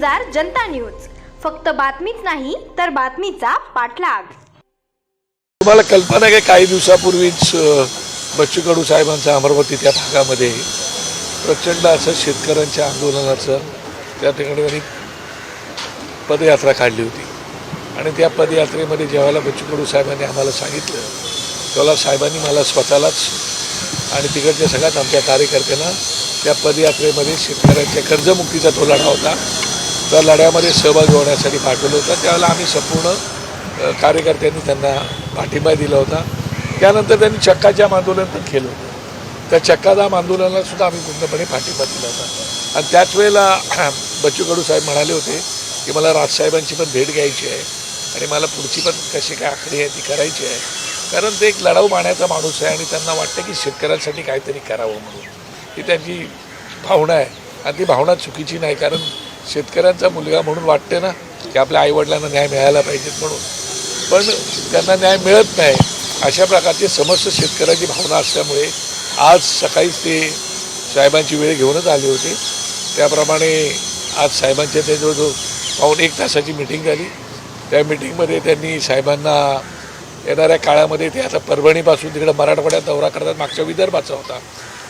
गुंजार जनता news. फक्त बातमीच नाही तर बातमीचा पाठलाग. तुम्हाला कल्पना आहे का काही दिवसापूर्वीच बच्चू कडू साहेबांचा अमरावती त्या भागामध्ये प्रचंड असं शेतकऱ्यांच्या आंदोलनाचं त्या ठिकाणी त्यांनी पदयात्रा काढली होती. आणि त्या पदयात्रेमध्ये ज्यावेळेला बच्चू कडू साहेबांनी आम्हाला सांगितलं तेव्हा साहेबांनी मला स्वतःलाच आणि तिकडच्या सगळ्यात आमच्या कार्यकर्त्यांना त्या पदयात्रेमध्ये शेतकऱ्यांच्या कर्जमुक्तीचा तो लढा होता. त्या लढ्यामध्ये सहभागी होण्यासाठी पाठवलं होतं. त्यावेळेला आम्ही संपूर्ण कार्यकर्त्यांनी त्यांना पाठिंबा दिला होता. त्यानंतर त्यांनी चक्काजाम आंदोलन पण केलं होतं. त्या चक्काजाम आंदोलनाला सुद्धा आम्ही पूर्णपणे पाठिंबा दिला होता. आणि त्याच वेळेला बच्चू कडू साहेब म्हणाले होते की मला राजसाहेबांची पण भेट घ्यायची आहे आणि मला पुढची पण कशी काय आखणी आहे ती करायची आहे. कारण ते एक लढाऊ माण्याचा माणूस आहे आणि त्यांना वाटतं की शेतकऱ्यांसाठी काहीतरी करावं म्हणून. ही त्यांची भावना आहे. आणि ती भावना चुकीची नाही कारण शेतकऱ्यांचा मुलगा म्हणून वाटते ना की आपल्या आईवडिलांना न्याय मिळायला पाहिजेत म्हणून. पण त्यांना न्याय मिळत नाही अशा प्रकारची समस्त शेतकऱ्याची भावना असल्यामुळे आज सकाळीच ते साहेबांची वेळ घेऊनच आले होते. त्याप्रमाणे आज साहेबांच्या त्याजवळजवळ जवळजवळ पाऊण एक तासाची मिटिंग झाली. त्या मिटिंगमध्ये त्यांनी साहेबांना येणाऱ्या काळामध्ये ते आता परभणीपासून तिकडे मराठवाड्यात दौरा करतात मागच्या विदर्भाचा होता.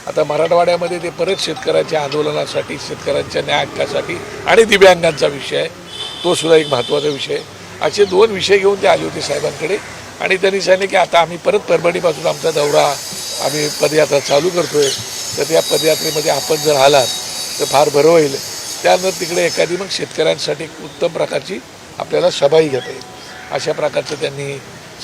आता मराठवाड्यामध्ये ते परत शेतकऱ्याच्या आंदोलनासाठी शेतकऱ्यांच्या न्याय हक्कासाठी आणि दिव्यांगांचा विषय आहे. तो सुद्धा एक महत्त्वाचा विषय आहे. असे दोन विषय घेऊन ते आले होते साहेबांकडे. आणि त्यांनी सांगितले की आता आम्ही परत परभणीपासून आमचा दौरा आम्ही पदयात्रा चालू करतोय. तर त्या पदयात्रेमध्ये आपण जर आलात तर फार बरं होईल. त्यानंतर तिकडे एखादी मग शेतकऱ्यांसाठी उत्तम प्रकारची आपल्याला सभाही घेता येईल. अशा प्रकारचं त्यांनी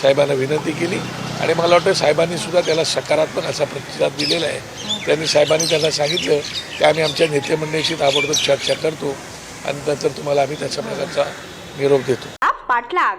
साहेबांना विनंती केली. आणि मला वाटतं साहेबांनी सुद्धा त्याला सकारात्मक असा प्रतिसाद दिलेला आहे. त्यांनी साहेबांनी त्यांना सांगितलं की आम्ही आमच्या नेतेमंडळीशी ताबडतोब चर्चा करतो आणि नंतर तुम्हाला आम्ही त्याच्या प्रकारचा निरोप देतो. पाठलाग